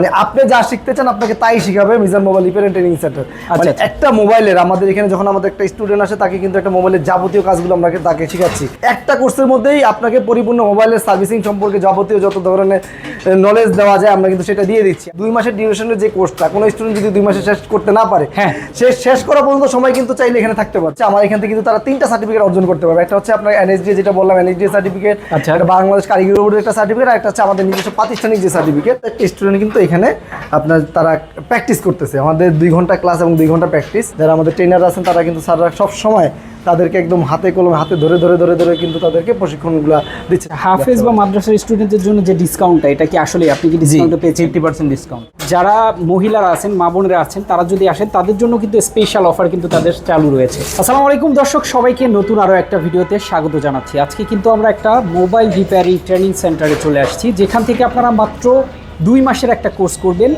মানে আপনি যা শিখতে চান আপনাকে তাই শিখাবে Mizan mobile repair and training centre মানে আচ্ছা। একটা মোবাইলের আমাদের এখানে যখন আমাদের একটা স্টুডেন্ট আসে তাকে কিন্তু একটা মোবাইলের যাবতীয় কাজগুলো আমরা তাকে শিখাচ্ছি একটা কোর্সের মধ্যেই আপনাকে পরিপূর্ণ মোবাইলের সার্ভিসিং সম্পর্কে যাবতীয় যত ধরনের নলেজ দেওয়া যায় আমরা কিন্তু সেটা দিয়ে দিচ্ছি দুই মাসের ডিউরেশনের যে কোর্সটা কোনো স্টুডেন্ট যদি দুই মাসে শেষ করতে না পারে হ্যাঁ। সে শেষ করা পর্যন্ত সময় কিন্তু চাইলে এখানে থাকতে পারছে আমার এখান থেকে কিন্তু তারা তিনটা সার্টিফিকেট অর্জন করতে পারবে একটা হচ্ছে আপনার এনএসডি যেটা বললাম এনএসডি সার্টিফিকেট আচ্ছা। একটা বাংলাদেশ কারিগরি বোর্ডের একটা সার্টিফিকেট আর একটা হচ্ছে আমাদের নিজস্ব প্রাতিষ্ঠানিক যে সার্টিফিকেট একটা স্টুডেন্ট কিন্তু এখানে আপনার তারা প্র্যাকটিস করতেছে। আমাদের দুই ঘণ্টা ক্লাস এবং দুই ঘণ্টা প্র্যাকটিস যারা আমাদের ট্রেনার আছেন তারা কিন্তু স্যাররা সব সময় তাদেরকে একদম হাতে কলমে হাতে ধরে ধরে ধরে ধরে কিন্তু তাদেরকে প্রশিক্ষণগুলো দিচ্ছে। হাফেজ বা মাদ্রাসার স্টুডেন্টদের জন্য যে ডিসকাউন্টটা এটা কি আসলে আপনি কি ডিসকাউন্টটা পেয়েছেন? ফিফটি পার্সেন্ট ডিসকাউন্ট যারা মহিলারা আছেন মা বোনেরা আছেন তারা যদি আসেন তাদের জন্য কিন্তু স্পেশাল অফার কিন্তু তাদের চালু রয়েছে। আসসালামু আলাইকুম দর্শক সবাইকে নতুন আরও একটা ভিডিওতে স্বাগত জানাচ্ছি। আজকে কিন্তু আমরা একটা মোবাইল রিপেয়ারিং ট্রেনিং সেন্টারে চলে আসছি যেখান থেকে আপনারা মাত্র দুই মাসের একটা কোর্স করবেন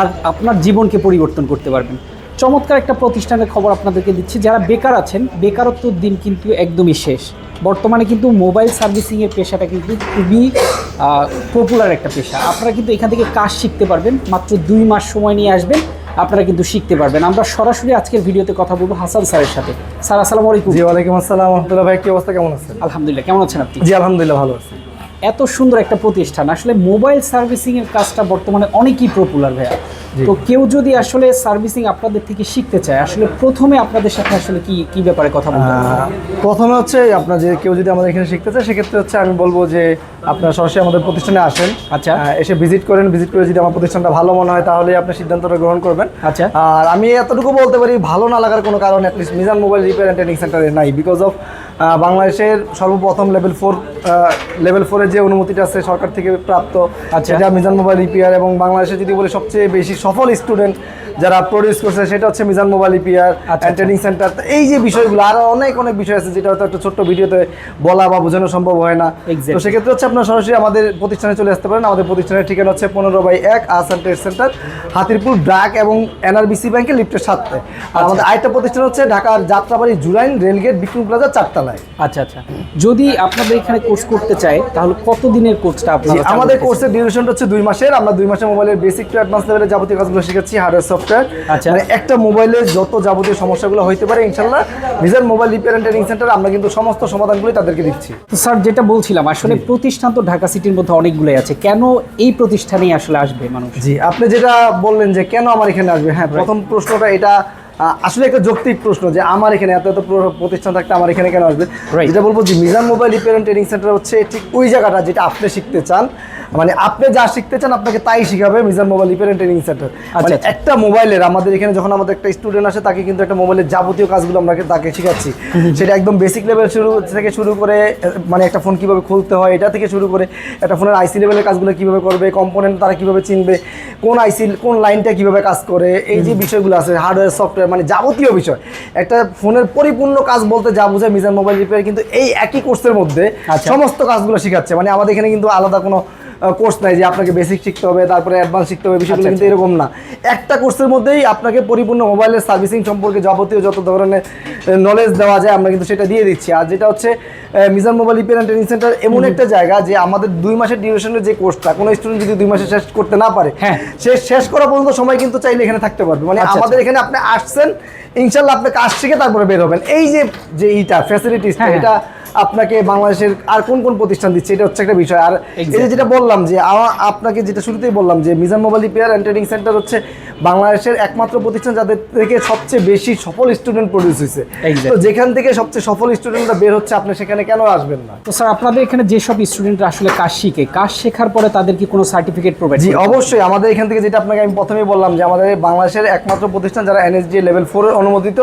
আর আপনার জীবনকে পরিবর্তন করতে পারবেন। চমৎকার একটা প্রতিষ্ঠানের খবর আপনাদেরকে দিচ্ছি। যারা বেকার আছেন বেকারত্বর দিন কিন্তু একদমই শেষ। বর্তমানে কিন্তু মোবাইল সার্ভিসিংয়ের পেশাটা কিন্তু খুবই পপুলার একটা পেশা। আপনারা কিন্তু এখান থেকে কাজ শিখতে পারবেন। মাত্র দুই মাস সময় নিয়ে আসবেন আপনারা কিন্তু শিখতে পারবেন। আমরা সরাসরি আজকের ভিডিওতে কথা বলব হাসান স্যারের সাথে। স্যার আসসালামু আলাইকুম। জি ওয়ালাইকুম আসসালাম। ভাই কি অবস্থা? কেমন আছেন? আলহামদুলিল্লাহ কেমন আছেন আপনি? জি আলহামদুলিল্লাহ ভালো আছি। এত সুন্দর একটা প্রতিষ্ঠান আসলে মোবাইল সার্ভিসিং এর কাজটা বর্তমানে অনেকই পপুলার ভাইয়া তো কেউ যদি আসলে সার্ভিসিং আপনাদের থেকে শিখতে চায় আসলে প্রথমে আপনাদের সাথে আসলে কি কি ব্যাপারে কথা বলতে? প্রথমে হচ্ছে আপনার যে কেউ যদি আমাদের এখানে শিখতে চায় সেক্ষেত্রে হচ্ছে আমি বলব যে আপনার সরাসরি আমাদের প্রতিষ্ঠানে আসেন আচ্ছা। এসে ভিজিট করেন ভিজিট করে যদি আমার প্রতিষ্ঠানটা ভালো মনে হয় তাহলে আপনি সিদ্ধান্তটা গ্রহণ করবেন আচ্ছা। আর আমি এতটুকু বলতে পারি ভালো না লাগার কোনো কারণ at least Mizan mobile repair and training সেন্টারে নাই বিকজ অফ বাংলাদেশের সর্বপ্রথম লেভেল ফোর লেভেল ফোরের যে অনুমতিটা আছে সরকার থেকে প্রাপ্ত আচ্ছা। সেটা মিজান মোবাইল রিপেয়ার এবং বাংলাদেশে যদি বলি সবচেয়ে বেশি সফল স্টুডেন্ট যারা প্রডিউস করছে সেটা হচ্ছে মিজান মোবাইল রিপেয়ার আচ্ছা। ট্রেনিং সেন্টার এই যে বিষয়গুলো আরও অনেক অনেক বিষয় আছে যেটা হয়তো একটা ছোট্ট ভিডিওতে বলা বা বোঝানো সম্ভব হয় না. তো সেক্ষেত্রে হচ্ছে আপনার সরাসরি আমাদের প্রতিষ্ঠানে চলে আসতে পারেন আমাদের প্রতিষ্ঠানের ঠিকানা হচ্ছে পনেরো বাই এক আসান ট্রেড সেন্টার হাতিরপুর ডাক এবং এনআরবিসি ব্যাংকের লিফটের সাথে আর আমাদের আরেকটা প্রতিষ্ঠান হচ্ছে ঢাকার Jatrabari Jurain rail gate Bikram plaza আচ্ছা আচ্ছা। যদি আপনাদের এখানে কোর্স করতে চায় তাহলে কত দিনের কোর্সটা আপনারা আমাদের কোর্সের ডিউরেশনটা হচ্ছে দুই মাসের। আমরা দুই মাসের মোবাইলের বেসিক টু অ্যাডভান্স লেভেলের যাবতীয় কাজগুলো শিখাচ্ছি হার্ডওয়্যার সফটওয়্যার আচ্ছা। মানে একটা মোবাইলের যত যাবতীয় সমস্যাগুলো হইতে পারে ইনশাল্লাহ নিজের mobile repair and training centre আমরা কিন্তু সমস্ত সমাধানগুলি তাদেরকে দিচ্ছি। তো স্যার যেটা বলছিলাম আসলে প্রতিষ্ঠান তো ঢাকা সিটির মধ্যে অনেকগুলোই আছে। কেন এই প্রতিষ্ঠানেই আসলে আসবে মানুষ? জি আপনি যেটা বললেন যে কেন আমার এখানে আসবে হ্যাঁ প্রথম প্রশ্নটা এটা আসলে একটা যৌক্তিক প্রশ্ন যে আমার এখানে এত এত প্র- প্রতিষ্ঠান থাকতে আমার এখানে কেন আসবে? যেটা বলব যে Mizan mobile repair and training centre হচ্ছে ঠিক ওই জায়গাটা যেটা আপনি শিখতে চান। মানে আপনি যা শিখতে চান আপনাকে তাই শিখাবে Mizan mobile repair and training centre. মানে আচ্ছা। একটা মোবাইলের আমাদের এখানে যখন আমাদের একটা স্টুডেন্ট আসে তাকে কিন্তু একটা মোবাইলের যাবতীয় কাজগুলো আমরা তাকে শিখাচ্ছি। সেটা একদম বেসিক লেভেল শুরু থেকে শুরু করে মানে একটা ফোন কীভাবে খুলতে হয় এটা থেকে শুরু করে একটা ফোনের আইসি লেভেলের কাজগুলো কীভাবে করবে কম্পোনেন্ট তারা কীভাবে চিনবে কোন আইসি কোন লাইনটা কীভাবে কাজ করে এই যে বিষয়গুলো আছে হার্ডওয়্যার সফটওয়্যার মানে যাবতীয় বিষয় একটা ফোনের পরিপূর্ণ কাজ বলতে যা বুঝে মিজান মোবাইল রিপেয়ার কিন্তু এই একই কোর্সের মধ্যে আচ্ছা। সমস্ত কাজগুলো শেখাচ্ছে মানে আমাদের এখানে কিন্তু আলাদা কোনো কোর্স নাই যে আপনাকে বেসিক শিখতে হবে তারপরে অ্যাডভান্স শিখতে হবে বিষয়গুলো আচ্ছা, কিন্তু এরকম না। একটা কোর্সের মধ্যেই আপনাকে পরিপূর্ণ মোবাইলের সার্ভিসিং সম্পর্কে যাবতীয় যত ধরনের নলেজ দেওয়া যায় আমরা কিন্তু সেটা দিয়ে দিচ্ছি। আর যেটা হচ্ছে Mizan mobile repair and training centre এমন একটা জায়গা যে আমাদের দুই মাসের ডিউরেশনের যে কোর্সটা কোনো স্টুডেন্ট যদি দুই মাসে শেষ করতে না পারে হ্যাঁ। সে শেষ করা পর্যন্ত সময় কিন্তু চাইলে এখানে থাকতে পারবে। মানে আচ্ছা, আমাদের এখানে আপনি আসছেন ইনশাল্লাহ আপনি কাজ শিখে তারপরে বের হবেন। এই যে যে এইটা ফ্যাসিলিটিস হ্যাঁ, হ্যাঁ। এটা আপনাকে বাংলাদেশের আর কোন কোন প্রতিষ্ঠান দিচ্ছে এটা হচ্ছে একটা বিষয়। আর এই যেটা বললাম যে আপনাকে যেটা শুরুতেই বললাম যে Mizan mobile repair and training centre হচ্ছে বাংলাদেশের একমাত্র প্রতিষ্ঠান যাদের থেকে সবচেয়ে বেশি সফল স্টুডেন্ট প্রডিউস হয়েছে তো যেখান থেকে সবচেয়ে সফল স্টুডেন্টরা বের হচ্ছে আপনি সেখানে কেন আসবেন না? তো স্যার আপনাদের এখানে যেসব স্টুডেন্টরা আসলে কাজ শিখে কাজ শেখার পরে তাদের কি কোনো সার্টিফিকেট প্রোভাইড জি অবশ্যই। আমাদের এখান থেকে যেটা আপনাকে আমি প্রথমেই বললাম যে আমাদের বাংলাদেশের একমাত্র প্রতিষ্ঠান যারা এনএসডি লেভেল ফোর অনুমোদিত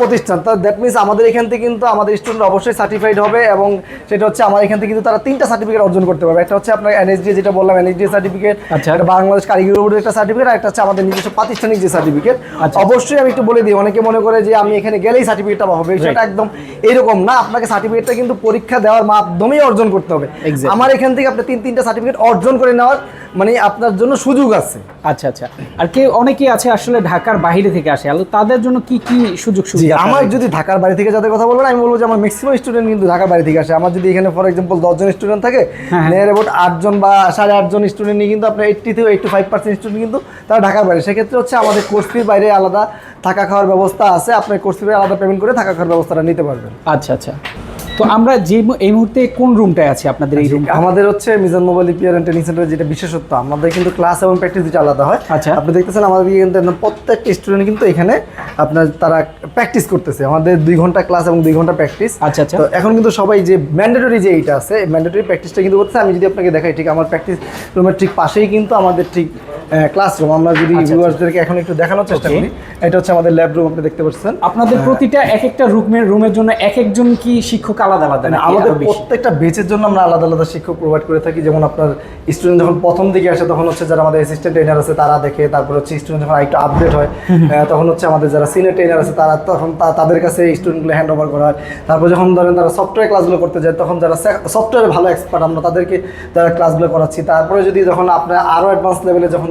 প্রতিষ্ঠান। তা দ্যাট মিনস আমাদের এখান থেকে কিন্তু আমাদের স্টুডেন্ট অবশ্যই সার্টিফাইড হবে এবং সেটা হচ্ছে আমার এখান থেকে কিন্তু তারা তিনটা সার্টিফিকেট অর্জন করতে পারবে। একটা হচ্ছে আপনার এনএসডি যেটা বললাম এনএসডি সার্টিফিকেট আচ্ছা। একটা বাংলাদেশ কারিগরি বোর্ডের একটা সার্টিফিকেট আর একটা হচ্ছে আমাদের নিজস্ব প্রাতিষ্ঠানিক যে সার্টিফিকেট আচ্ছা। অবশ্যই আমি একটু বলে দিই অনেকে মনে করে যে আমি এখানে গেলেই সার্টিফিকেটটা পাবো সেটা একদম এরকম না আপনাকে সার্টিফিকেটটা কিন্তু পরীক্ষা দেওয়ার মাধ্যমেই অর্জন করতে হবে। আমার এখান থেকে আপনি তিন তিনটা সার্টিফিকেট অর্জন করে নেওয়ার মানে আপনার জন্য সুযোগ আছে। আচ্ছা আচ্ছা। আর কেউ অনেকেই আছে আসলে ঢাকার বাইরে থেকে আসে তাদের জন্য কি কি সুযোগ সুবিধা আমার যদি ঢাকার বাড়ি থেকে যাদের কথা বলবেন আমি বলব যে আমার ম্যাক্সিমাম স্টুডেন্ট কিন্তু ঢাকার বাইরে থেকে আসে। আমার যদি এখানে ফর এক্সাম্পল দশজন স্টুডেন্ট থাকে হ্যাঁ। নিয়ার অ্যাবাউট আটজন বা সাড়ে আটজন স্টুডেন্ট নিয়ে কিন্তু আপনার এইট্টি থেকে এইট্টি ফাইভ পার্সেন্ট স্টুডেন্ট কিন্তু তারা ঢাকার বাইরে সেক্ষেত্রে হচ্ছে আমাদের কোর্স ফির বাইরে আলাদা থাকা খাওয়ার ব্যবস্থা আছে। আপনার কোর্স ফির আলাদা পেমেন্ট করে থাকা খাওয়ার ব্যবস্থাটা নিতে পারবেন। আচ্ছা আচ্ছা। তো আমরা যে এই মুহূর্তে কোন রুমটায় আছি আপনাদের এই রুম আমাদের হচ্ছে Mizan mobile repair and training সেন্টারের যেটা বিশেষত্ব আমাদের কিন্তু ক্লাস এবং প্র্যাকটিস দুটো আলাদা হয়। আচ্ছা। আপনি দেখতেছেন আমাদের কিন্তু প্রত্যেকটা স্টুডেন্ট কিন্তু এখানে আপনার তারা প্র্যাকটিস করতেছে। আমাদের দুই ঘণ্টা ক্লাস এবং দুই ঘণ্টা প্র্যাকটিস আচ্ছা আচ্ছা। তো এখন কিন্তু সবাই যে ম্যান্ডেটরি যে এইটা আছে ম্যান্ডেটরি প্র্যাকটিসটা কিন্তু করতেছে। আমি যদি আপনাকে দেখাই ঠিক আমার প্র্যাকটিস রুমের ঠিক পাশেই কিন্তু আমাদের ঠিক ক্লাসরুম আমরা যদি আচ্ছা, ভিউয়ার্সদেরকে এখন একটু দেখানোর চেষ্টা করি এটা হচ্ছে আমাদের ল্যাব রুম আপনি দেখতে পাচ্ছেন। আপনাদের প্রতিটা এক একটা রুমের রুমের জন্য এক একজন কি শিক্ষক আলাদা আলাদা মানে আমাদের প্রত্যেকটা বেচের জন্য আমরা আলাদা আলাদা শিক্ষক প্রোভাইড করে থাকি। যেমন আপনার স্টুডেন্ট যখন প্রথম দিকে আসে তখন হচ্ছে যারা আমাদের অ্যাসিস্ট্যান্ট ট্রেনার আছে তারা দেখে। তারপর হচ্ছে স্টুডেন্ট যখন একটু আপডেট হয় তখন হচ্ছে আমাদের যারা সিনিয়র ট্রেনার আছে তারা তখন তাদের কাছে স্টুডেন্টগুলো হ্যান্ড ওভার করা হয়। তারপর যখন ধরেন তারা সফটওয়্যার ক্লাসগুলো করতে যায় তখন যারা সফটওয়্যারে ভালো এক্সপার্ট আমরা তাদেরকে তারা ক্লাসগুলো করাচ্ছি। তারপরে যদি যখন আপনার আরও অ্যাডভান্স লেভেলে যখন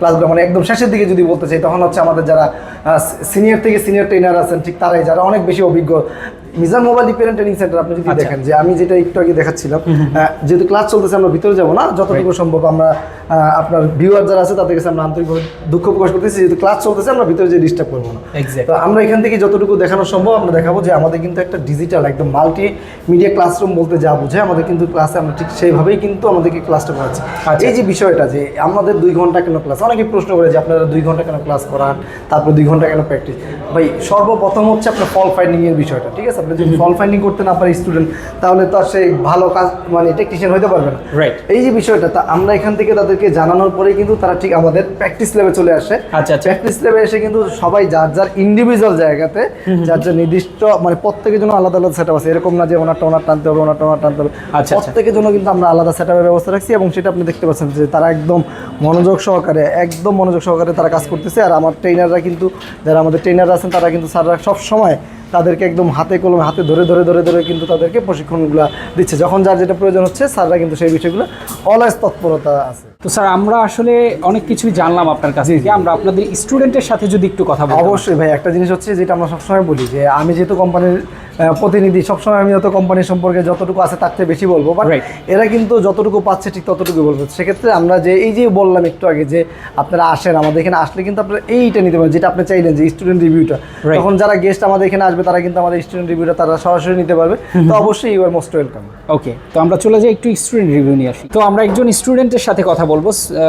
ক্লাসগুলো মানে একদম শেষের দিকে যদি বলতে চাই তখন হচ্ছে আমাদের যারা সিনিয়র থেকে সিনিয়র ট্রেনার আছেন ঠিক তারাই যারা অনেক বেশি অভিজ্ঞ। Mizan mobile repair training centre আপনি যদি আচ্ছা। দেখেন যে আমি যেটা একটু আগে দেখাচ্ছিলাম যেহেতু ক্লাস চলতেছে আমরা ভিতরে যাব না যতটুকু সম্ভব আমরা আপনার ভিউয়ার যারা আছে তাদের কাছে আমরা আন্তরিকভাবে দুঃখ প্রকাশ করতেছি যেহেতু ক্লাস চলতেছে আমরা ভিতরে যে ডিস্টার্ব করব না। তো আমরা এখান থেকে যতটুকু দেখানো সম্ভব আমরা দেখাবো যে আমাদের কিন্তু একটা ডিজিটাল একদম মাল্টি মিডিয়া ক্লাসরুম বলতে যা বুঝে আমাদের কিন্তু ক্লাসে আমরা ঠিক সেইভাবেই কিন্তু আমাদেরকে ক্লাসটা করাচ্ছি। আচ্ছা। এই যে বিষয়টা যে আমাদের দুই ঘণ্টা কেন ক্লাস অনেকে প্রশ্ন করে যে আপনারা দুই ঘণ্টা কেন ক্লাস করান? তারপর দুই ঘণ্টা কেন প্র্যাকটিস ভাই সর্বপ্রথম হচ্ছে আপনার ফল ফাইন্ডিং এর বিষয়টা ঠিক আছে? আপনি যদি ফল ফাইন্ডিং করতে না পারে স্টুডেন্ট তাহলে তো আর সেই ভালো কাজ মানে টেকনিশিয়ান হতে পারবে না। Right. এই যে বিষয়টা তা আমরা এখান থেকে তাদেরকে জানানোর পরেই কিন্তু তারা ঠিক আমাদের প্র্যাকটিস লেভে চলে আসে। আচ্ছা, আচ্ছা। প্র্যাকটিস লেভে এসে কিন্তু সবাই যার যার ইন্ডিভিজুয়াল জায়গাতে যার যার নির্দিষ্ট মানে প্রত্যেকের জন্য আলাদা আলাদা সেট আছে। এরকম না যে ওনারটা ওনার টানতে হবে ওনারটা ওনার টানতে হবে। আচ্ছা, আচ্ছা। প্রত্যেকের জন্য কিন্তু আমরা আলাদা সেট ব্যবস্থা রাখছি এবং সেটা আপনি দেখতে পাচ্ছেন যে তারা একদম মনোযোগ সহকারে একদম মনোযোগ সহকারে তারা কাজ করতেছে। আর আমার ট্রেনাররা কিন্তু, যারা আমাদের ট্রেনাররা আছেন, তারা কিন্তু স্যাররা সব সময় তাদেরকে একদম হাতে কলমে হাতে ধরে ধরে ধরে ধরে কিন্তু তাদেরকে প্রশিক্ষণগুলো দিচ্ছে। যখন যার যেটা প্রয়োজন হচ্ছে, স্যাররা কিন্তু সেই বিষয়গুলো অলওয়েজ তৎপরতা আছে। তো স্যার আমরা আসলে অনেক কিছুই জানলাম আপনার কাছে থেকে। আমরা আপনাদের স্টুডেন্টের সাথে যদি একটু কথা বলি অবশ্যই ভাই একটা জিনিস হচ্ছে যেটা আমরা সবসময় বলি যে আমি যেহেতু কোম্পানির প্রতিনিধি সবসময় আমি যত কোম্পানির সম্পর্কে যতটুকু আছে তার চেয়ে বেশি বলব। বাট. এরা কিন্তু যতটুকু পাচ্ছে ঠিক ততটুকু বলব। সেক্ষেত্রে আমরা যে এই যে বললাম একটু আগে যে আপনারা আসেন আমাদের এখানে আসলে কিন্তু আপনারা এইটা নিতে পারেন যেটা আপনি চাইলেন যে স্টুডেন্ট রিভিউটা. তখন যারা গেস্ট আমাদের এখানে আসবে তারা কিন্তু আমাদের স্টুডেন্ট রিভিউটা তারা সরাসরি নিতে পারবে। তো অবশ্যই you are most welcome okay তো আমরা চলে যাই একটু স্টুডেন্ট রিভিউ নিয়ে আসি। তো আমরা একজন স্টুডেন্টের সাথে কথা বলব।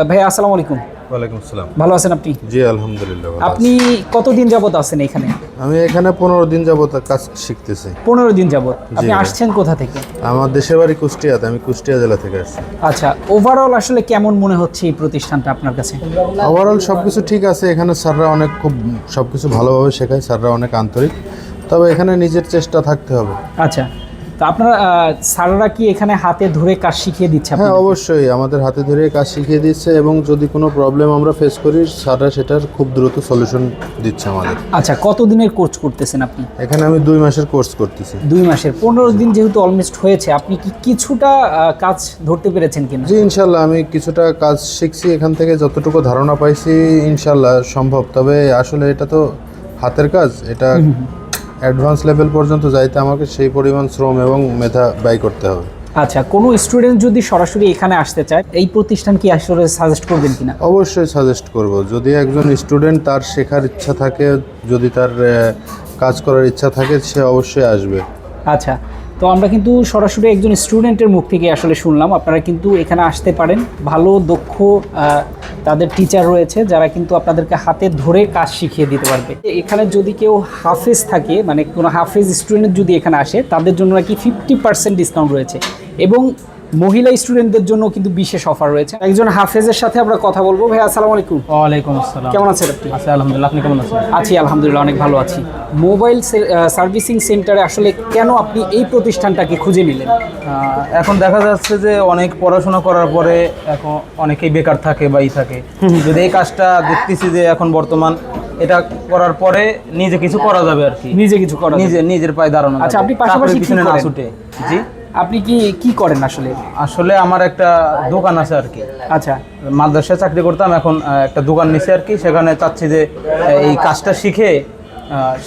ভাইয়া আসসালামু আলাইকুম। ওয়ালাইকুম আসসালাম। ভালো আছেন আপনি? জি আলহামদুলিল্লাহ আপনি কতদিন যাবত আছেন এখানে? আমি এখানে পনেরো দিন যাবত কাজ শিখতেছি। পনেরো দিন যাবত। আপনি আসছেন কোথা থেকে? আমার দেশের বাড়ি কুষ্টিয়াতে আমি কুষ্টিয়া জেলা থেকে আসছি। আচ্ছা ওভারঅল আসলে কেমন মনে হচ্ছে এই প্রতিষ্ঠানটা আপনার কাছে? ওভারঅল সব কিছু ঠিক আছে এখানে স্যাররা অনেক খুব সব কিছু ভালোভাবে শেখায় স্যাররা অনেক আন্তরিক। তবে এখানে নিজের চেষ্টা থাকতে হবে। আচ্ছা। তো আপনারা স্যাররা কি এখানে হাতে ধরে কাজ শিখিয়ে দিচ্ছে হ্যাঁ অবশ্যই। আমাদের হাতে ধরে কাজ শিখিয়ে দিচ্ছে এবং যদি কোনো প্রবলেম আমরা ফেস করি স্যাররা সেটার খুব দ্রুত সলিউশন দিচ্ছে আমাদের। আচ্ছা কতদিনের কোর্স করতেছেন আপনি? এখানে আমি দুই মাসের কোর্স করতেছি। দুই মাসের। পনেরো দিন যেহেতু অলমোস্ট হয়েছে আপনি কি কিছুটা কাজ ধরতে পেরেছেন কিনা? জি ইনশাল্লাহ আমি কিছুটা কাজ শিখছি। এখান থেকে যতটুকু ধারণা পাইছি ইনশাল্লাহ সম্ভব। তবে আসলে এটা তো হাতের কাজ এটা অ্যাডভান্স লেভেল পর্যন্ত যাইতে আমাকে সেই পরিমাণ শ্রম এবং মেধা ব্যয় করতে হবে। আচ্ছা কোনো স্টুডেন্ট যদি সরাসরি এখানে আসতে চায় এই প্রতিষ্ঠান কি আসলে সাজেস্ট করবেন কিনা? অবশ্যই সাজেস্ট করব। যদি একজন স্টুডেন্ট তার শেখার ইচ্ছা থাকে যদি তার কাজ করার ইচ্ছা থাকে সে অবশ্যই আসবে। আচ্ছা তো আমরা কিন্তু সরাসরি একজন স্টুডেন্টের মুখ থেকে আসলে শুনলাম। আপনারা কিন্তু এখানে আসতে পারেন। ভালো, দক্ষ তাদের টিচার রয়েছে, যারা কিন্তু আপনাদেরকে হাতে ধরে কাজ শিখিয়ে দিতে পারবে। এখানে যদি কেউ হাফেজ থাকে মানে কোনো হাফেজ স্টুডেন্ট যদি এখানে আসে, তাদের জন্য নাকি ফিফটি পার্সেন্ট ডিসকাউন্ট রয়েছে। এবং মহিলা স্টুডেন্টদের জন্য কিন্তু বিশেষ অফার রয়েছে। একজন হাফেজের সাথে আমরা কথা বলব। ভাই আসসালামু আলাইকুম। ওয়ালাইকুম আসসালাম। কেমন আছেন আপনি? আছি আলহামদুলিল্লাহ। আপনি কেমন আছেন? আছি আলহামদুলিল্লাহ অনেক ভালো আছি। মোবাইল সার্ভিসিং সেন্টারে আসলে কেন আপনি এই প্রতিষ্ঠানটাকে খুঁজে নিলেন? এখন দেখা যাচ্ছে যে অনেক পড়াশোনা করার পরে এখন অনেকেই বেকার থাকে বা ই থাকে। যদি এই কাজটা দেখতেছি যে এখন বর্তমান এটা করার পরে নিজে কিছু করা যাবে আর কি। নিজে কিছু করেন নিজে নিজের পায়ে দাঁড়ানো আচ্ছা, আপনি পাশাপাশি চাকরির কি পিছনে না ছুটে। জি? আপনি কি কি করেন আসলে? আসলে আমার একটা দোকান আছে আর কি। আচ্ছা। মাদ্রাসায় চাকরি করতাম এখন একটা দোকান নিছি আর কি সেখানে চাচ্ছি যে এই কাজটা শিখে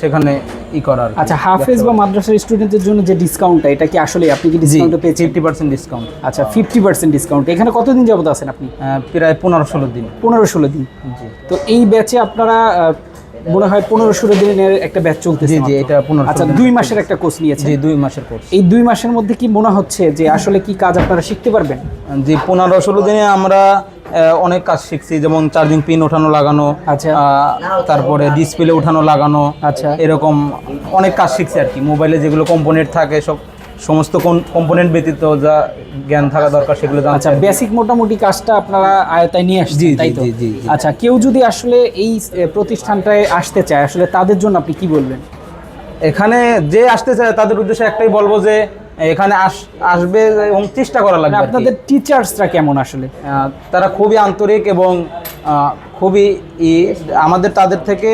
সেখানে ই করার আচ্ছা হাফেজ বা মাদ্রাসার স্টুডেন্টদের জন্য যে ডিসকাউন্টটা এটা কি আসলে আপনি কি জি ডিসকাউন্টটা পেয়েছেন? ফিফটি পার্সেন্ট ডিসকাউন্ট আচ্ছা ফিফটি পার্সেন্ট ডিসকাউন্ট এখানে কতদিন যাবত আছেন আপনি? প্রায় পনেরো ষোলো দিন। পনেরো ষোলো দিন। জি। তো এই ব্যাচে আপনারা মনে হয় পনেরো ষোলো দিনের একটা ব্যাচ চলতেছে জি জি এটা পনেরো আচ্ছা দুই মাসের একটা কোর্স নিয়েছে জি দুই মাসের কোর্স এই দুই মাসের মধ্যে কি মনে হচ্ছে যে আসলে কি কাজ আপনারা শিখতে পারবেন? জি পনেরো ষোলো দিনে আমরা অনেক কাজ শিখছি যেমন চার্জিং পিন ওঠানো লাগানো আচ্ছা। তারপরে ডিসপ্লে ওঠানো লাগানো আচ্ছা। এরকম অনেক কাজ শিখছি আর কি। মোবাইলে যেগুলো কম্পোনেন্ট থাকে সব সমস্ত কোন কম্পোনেন্ট ব্যতীত যা জ্ঞান থাকা দরকার সেগুলো আচ্ছা বেসিক মোটামুটি কাজটা আপনারা আয়তায় নিয়ে আসছেন তাই তো। আচ্ছা কেউ যদি আসলে এই প্রতিষ্ঠানটায় আসতে চায় আসলে তাদের জন্য আপনি কি বলবেন? এখানে যে আসতে চায় তাদের উদ্দেশ্যে একটাই বলব যে এখানে আস- আসবে এবং চেষ্টা করা লাগবে মানে। আপনাদের টিচার্সরা কেমন আসলে? তারা খুবই আন্তরিক এবং খুবই ই আমাদের তাদের থেকে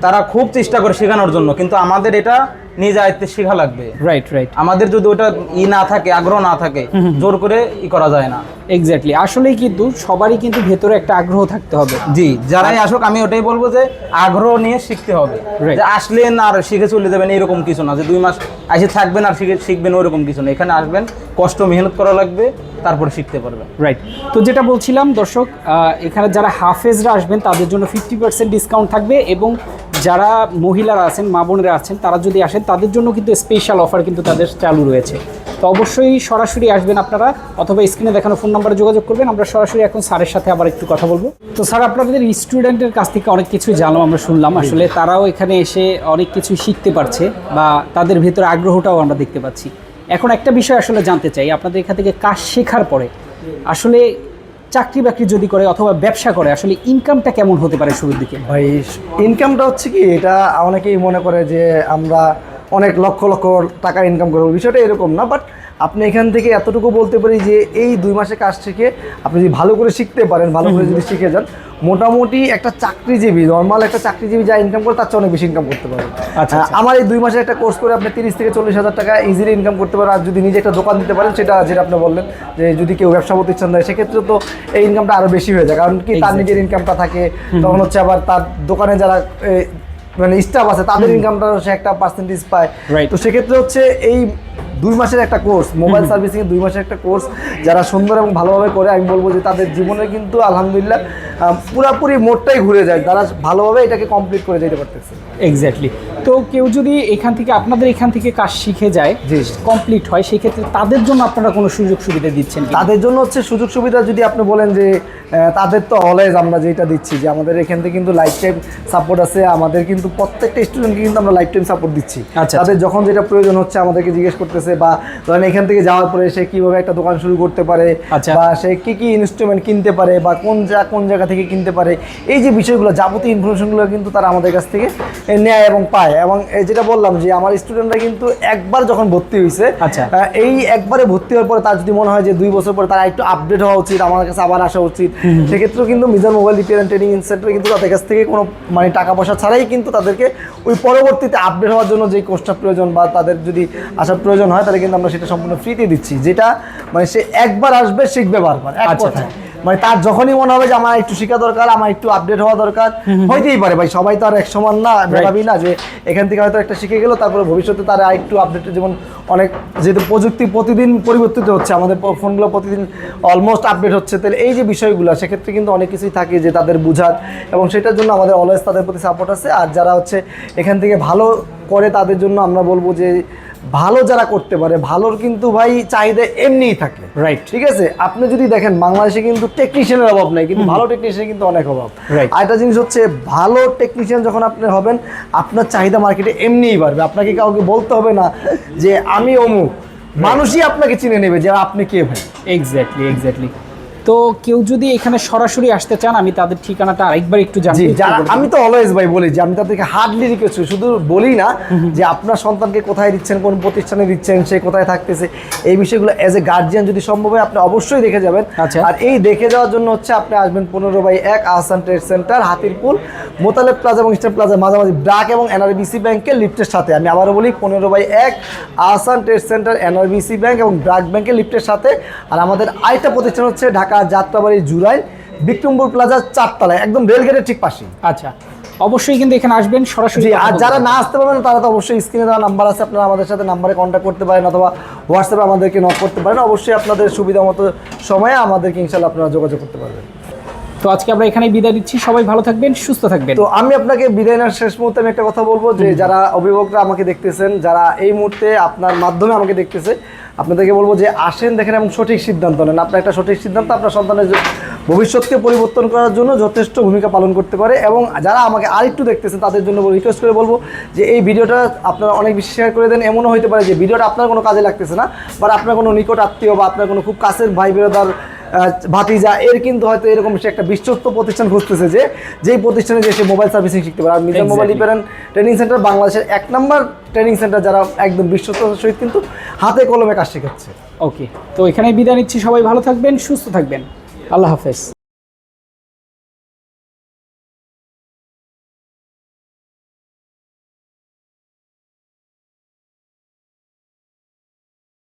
তারা খুব চেষ্টা করে শেখানোর জন্য। কিন্তু আমাদের এটা নিজ আয়ত্তে শেখা লাগবে। রাইট রাইট আমাদের যদি ওটা ই না থাকে আগ্রহ না থাকে জোর করে ই করা যায় না। এক্স্যাক্টলি আসলেই কিন্তু সবারই কিন্তু ভেতরে একটা আগ্রহ থাকতে হবে। জি যারাই আসুক আমি ওটাই বলব যে আগ্রহ নিয়ে শিখতে হবে। Right. যে আসলেন আর শিখে চলে যাবেন এরকম কিছু না যে দুই মাস এসে থাকবেন আর শিখে শিখবেন ওরকম কিছু না। এখানে আসবেন কষ্ট মেহনত করা লাগবে তারপরে শিখতে পারবেন। রাইট তো যেটা বলছিলাম দর্শক আহ, এখানে যারা হাফেজরা আসবেন তাদের জন্য ফিফটি পার্সেন্ট ডিসকাউন্ট থাকবে এবং যারা মহিলারা আছেন মা বোনেরা আছেন তারা যদি আসেন তাদের জন্য কিন্তু স্পেশাল অফার কিন্তু তাদের চালু রয়েছে। তো অবশ্যই সরাসরি আসবেন আপনারা অথবা স্ক্রিনে দেখানো ফোন নাম্বারে যোগাযোগ করবেন। আমরা সরাসরি এখন স্যারের সাথে আবার একটু কথা বলব। তো স্যার আপনাদের স্টুডেন্টের কাছ থেকে অনেক কিছু জানলাম আমরা শুনলাম। আসলে তারাও এখানে এসে অনেক কিছু শিখতে পারছে বা তাদের ভেতরে আগ্রহটাও আমরা দেখতে পাচ্ছি। এখন একটা বিষয় আসলে জানতে চাই আপনাদের এখান থেকে কাজ শেখার পরে। আসলে চাকরি বাকরি যদি করে অথবা ব্যবসা করে, আসলে ইনকামটা কেমন হতে পারে শুরুর দিকে? ভাই ইনকামটা হচ্ছে কি, এটা অনেকেই মনে করে যে আমরা অনেক লক্ষ লক্ষ টাকা ইনকাম করব বিষয়টা এরকম না বাট আপনি এখান থেকে এতটুকু বলতে পারি যে এই দুই মাসে কাজ শিখে আপনি যদি ভালো করে শিখতে পারেন ভালো করে যদি শিখে যান মোটামুটি একটা চাকরিজীবী নর্মাল একটা চাকরিজীবী যা ইনকাম করে তার চেয়ে অনেক বেশি ইনকাম করতে পারবে আচ্ছা, আচ্ছা। আমার এই দুই মাসের একটা কোর্স করে আপনি তিরিশ থেকে চল্লিশ হাজার টাকা ইজিলি ইনকাম করতে পারেন। আর যদি নিজে একটা দোকান দিতে পারেন সেটা যেটা আপনি বললেন যে যদি কেউ ব্যবসা করতে প্রতিষ্ঠান দেয় সেক্ষেত্রে তো এই ইনকামটা আরও বেশি হয়ে যায়। কারণ কি তার নিজের ইনকামটা থাকে তখন হচ্ছে আবার তার দোকানে যারা মানে স্টাফ আছে তাদের ইনকামটা সে একটা পার্সেন্টেজ পায়। তো সেক্ষেত্রে হচ্ছে এই দুই মাসের একটা কোর্স মোবাইল সার্ভিসিং এর দুই মাসের একটা কোর্স যারা সুন্দর এবং ভালোভাবে করে আমি বলব যে তাদের জীবনে কিন্তু আলহামদুলিল্লাহ পুরোপুরি মোড়টাই ঘুরে যায় তারা ভালোভাবে এটাকে কমপ্লিট করে যেতে পারতেছে। এক্স্যাক্টলি তো কেউ যদি এখান থেকে আপনাদের এখান থেকে কাজ শিখে যায়। কমপ্লিট হয় সেক্ষেত্রে তাদের জন্য আপনারা কোনো সুযোগ সুবিধা দিচ্ছেন তাদের জন্য হচ্ছে সুযোগ সুবিধা যদি আপনি বলেন যে তাদের তো অলওয়েজ আমরা যেটা দিচ্ছি যে আমাদের এখান থেকে কিন্তু লাইফ টাইম সাপোর্ট আছে আমাদের কিন্তু প্রত্যেকটা স্টুডেন্টকে কিন্তু আমরা লাইফ টাইম সাপোর্ট দিচ্ছি আচ্ছা, তাদের যখন যেটা প্রয়োজন হচ্ছে আমাদেরকে জিজ্ঞেস করতেছে বা ধরেন এখান থেকে যাওয়ার পরে সে কীভাবে একটা দোকান শুরু করতে পারে আচ্ছা। বা সে কি কি ইনস্ট্রুমেন্ট কিনতে পারে বা কোন যা কোন জায়গা থেকে কিনতে পারে এই যে বিষয়গুলো যাবতীয় ইনফরমেশনগুলো কিন্তু তারা আমাদের কাছ থেকে নেয় এবং পায় এবং এই যেটা বললাম যে আমার স্টুডেন্টরা কিন্তু একবার যখন ভর্তি হয়েছে আচ্ছা। এই একবারে ভর্তি হওয়ার পরে তার যদি মনে হয় যে দুই বছর পরে তারা একটু আপডেট হওয়া উচিত আমার কাছে আবার আসা উচিত সেক্ষেত্রেও কিন্তু Mizan mobile repair and training সেন্টারে কিন্তু তাদের কাছ থেকে কোনো মানে টাকা পয়সা ছাড়াই কিন্তু তাদেরকে ওই পরবর্তীতে আপডেট হওয়ার জন্য যে কোর্সটা প্রয়োজন বা তাদের যদি আসার প্রয়োজন হয় তাহলে কিন্তু আমরা সেটা সম্পূর্ণ ফ্রিতে দিচ্ছি যেটা মানে সে একবার আসবে শিখবে বারবার এক আচ্ছা, কথায় মানে তার যখনই মনে হবে যে আমার একটু শেখা দরকার আমার একটু আপডেট হওয়া দরকার হইতেই পারে ভাই সবাই তো আর এক সমান না মেধাবী না যে এখান থেকে হয়তো একটা শিখে গেল তারপরে ভবিষ্যতে তার আরেকটু আপডেট যেমন অনেক যেহেতু প্রযুক্তি প্রতিদিন পরিবর্তিত হচ্ছে আমাদের ফোনগুলো প্রতিদিন অলমোস্ট আপডেট হচ্ছে তাহলে এই যে বিষয়গুলো সেক্ষেত্রে কিন্তু অনেক কিছুই থাকে যে তাদের বুঝার এবং সেটার জন্য আমাদের অলওয়েজ তাদের প্রতি সাপোর্ট আছে আর যারা হচ্ছে এখান থেকে ভালো করে তাদের জন্য আমরা বলব যে ভালো যারা করতে পারে ভালোর কিন্তু ভাই চাহিদা এমনিই থাকে। রাইট ঠিক আছে? আপনি যদি দেখেন বাংলাদেশে কিন্তু টেকনিশিয়ানের অভাব নাই কিন্তু ভালো টেকনিশিয়ান কিন্তু অনেক অভাব। Right. আরেকটা জিনিস হচ্ছে ভালো টেকনিশিয়ান যখন আপনি হবেন আপনার চাহিদা মার্কেটে এমনিই বাড়বে। আপনাকে কাউকে বলতে হবে না যে আমি অমুক। মানুষই আপনাকে চিনে নেবে যে আপনি কে ভাই? এক্স্যাক্টলি এক্স্যাক্টলি তো কেউ যদি এখানে সরাসরি আসতে চান আমি তাদের ঠিকানাটা আরেকবার একটু জানি আমি তো অলওয়েজ ভাই বলি যে আমি তাদেরকে হার্ডলি রিকোয়েস্ট করি। শুধু বলি না যে আপনার সন্তানকে কোথায় দিচ্ছেন কোন প্রতিষ্ঠানে দিচ্ছেন সে কোথায় থাকতেছে এই বিষয়গুলো এজ এ গার্জিয়ান যদি সম্ভব হয় আপনি অবশ্যই দেখে যাবেন। আচ্ছা। আর এই দেখে যাওয়ার জন্য হচ্ছে আপনি আসবেন পনেরো বাই এক Ahsan trade centre Hatirpool Motaleb plaza এবং স্টার প্লাজা মাঝামাঝি ব্রাক এবং এনআরবিসি ব্যাংকের লিফটের সাথে। আমি আবারও বলি পনেরো বাই এক Ahsan trade centre NRBC bank এবং ব্রাক ব্যাংকের লিফটের সাথে। আর আমাদের আরেকটা প্রতিষ্ঠান হচ্ছে ঢাকা যাত্রাবাড়ি জুরাইল বিক্রমপুর প্লাজা চারতলায় একদম রেলগেটের ঠিক পাশে আচ্ছা অবশ্যই কিন্তু এখানে আসবেন সরাসরি আর যারা না আসতে পারবেন তারা তো অবশ্যই স্ক্রিনে দেওয়া নাম্বার আছে আপনারা আমাদের সাথে নাম্বারে কন্ট্যাক্ট করতে পারেন অথবা হোয়াটসঅ্যাপে আমাদেরকে নক করতে পারেন। অবশ্যই আপনাদের সুবিধা মতো সময়ে আমাদেরকে ইনশাল্লাহ আপনারা যোগাযোগ করতে পারবেন। তো আজকে আমরা এখানেই বিদায় দিচ্ছি সবাই ভালো থাকবেন সুস্থ থাকবেন। তো আমি আপনাকে বিদায় নেওয়ার শেষ মুহূর্তে আমি একটা কথা বলব যে যারা অভিভাবকরা আমাকে দেখতেছেন যারা এই মুহূর্তে আপনার মাধ্যমে আমাকে দেখতেছে আপনাদেরকে বলব যে আসেন দেখেন এবং সঠিক সিদ্ধান্ত নেন। আপনার একটা সঠিক সিদ্ধান্ত আপনার সন্তানের ভবিষ্যৎকে পরিবর্তন করার জন্য যথেষ্ট ভূমিকা পালন করতে পারে এবং যারা আমাকে আরেকটু দেখতেছেন তাদের জন্য রিকোয়েস্ট করে বলব যে এই ভিডিওটা আপনারা অনেক বেশি শেয়ার করে দেন। এমনও হতে পারে যে ভিডিওটা আপনার কোনো কাজে লাগতেছে না বা আপনার কোনো নিকট আত্মীয় বা আপনার কোনো খুব কাছের ভাই বেরোদার ভাতিজা এর কিন্তু হয়তো এরকম সে একটা বিশ্বস্ত প্রতিষ্ঠান খুঁজতেছে যে যেই প্রতিষ্ঠানে যে সে মোবাইল সার্ভিসিং শিখতে পারে। আর Mizan mobile. Repair training centre বাংলাদেশের এক নম্বর ট্রেনিং সেন্টার যারা একদম বিশ্বস্ত সহিত কিন্তু হাতে কলমে কাজ শেখাচ্ছে। ওকে তো এখানে বিদায় নিচ্ছি। সবাই ভালো থাকবেন সুস্থ থাকবেন। আল্লাহ হাফেজ।